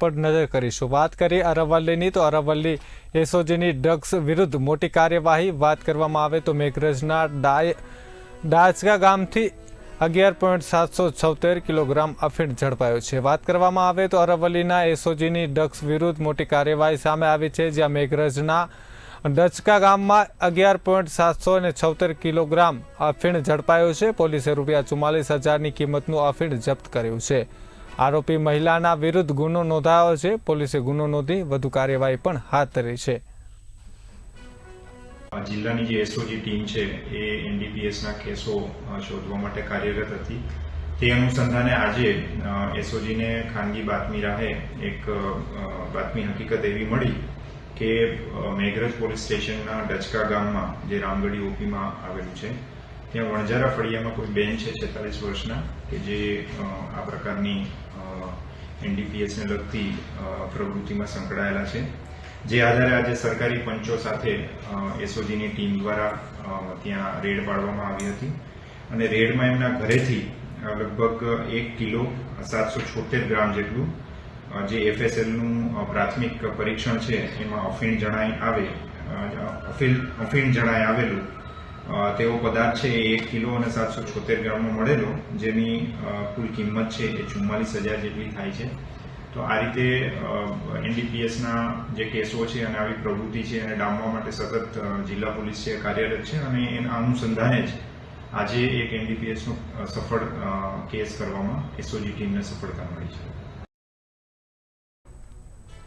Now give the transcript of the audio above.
પર નજર કરીશું. વાત કરીએ અરવલ્લીની, તો અરવલ્લી એસઓજીની ડ્રગ્સ વિરુદ્ધ મોટી કાર્યવાહી વાત કરવામાં આવે તો મેઘરજના ડાય ડાચકા ગામથી અગિયાર પોઈન્ટ સાતસો છોતેર કિલોગ્રામ અફીણ ઝડપાયો છે. વાત કરવામાં આવે તો અરવલ્લીના એસઓજીની ડ્રગ્સ વિરુદ્ધ મોટી કાર્યવાહી સામે આવી છે, જ્યાં મેઘરજના ડચકા ગામમાં અગિયાર પોઈન્ટ સાતસો અને છોતેર કિલોગ્રામ અફીણ ઝડપાયો છે. પોલીસે રૂપિયા ચુમ્માલીસ હજારની કિંમતનું અફીણ જપ્ત કર્યું છે. આરોપી મહિલાના વિરુદ્ધ ગુનો નોંધાયો છે. પોલીસે ગુનો નોંધી વધુ કાર્યવાહી પણ હાથ ધરી છે. જિલ્લાની જે એસઓજી ટીમ છે, એ એનડીપીએસના કેસો શોધવા માટે કાર્યરત હતી. તે અનુસંધાને આજે એસઓજીને ખાનગી બાતમી રાહે એક બાતમી હકીકત એવી મળી કે મેઘરજ પોલીસ સ્ટેશનના ડચકા ગામમાં, જે રામગઢી ઓપીમાં આવેલું છે ત્યાં વણઝારા ફળિયામાં કોઈ બેન છે છેતાલીસ વર્ષના, કે જે આ પ્રકારની એનડીપીએસને લગતી પ્રવૃત્તિમાં સંકળાયેલા છે. જે આધારે આજે સરકારી પંચો સાથે એસઓજીની ટીમ દ્વારા ત્યાં રેડ પાડવામાં આવી હતી. અને રેડમાં એમના ઘરેથી લગભગ એક કિલો સાતસો છોતેર ગ્રામ જેટલું જે એફએસએલનું પ્રાથમિક પરીક્ષણ છે, એમાં અફીણ જણાય આવે અફીણ જણાય આવેલું તેવો પદાર્થ છે એ એક કિલો અને સાતસો છોતેર ગ્રામનો મળેલો, જેની કુલ કિંમત છે એ ચુમ્માલીસ હજાર જેટલી થાય છે. તો આ રીતે એનડીપીએસના જે કેસો છે અને આવી પ્રવૃત્તિ છે એને ડામવા માટે સતત જિલ્લા પોલીસ છે કાર્યરત છે અને એના અનુસંધાને જ આજે એક એનડીપીએસનો સફળ કેસ કરવામાં, એસઓજી ટીમને સફળતા મળી છે.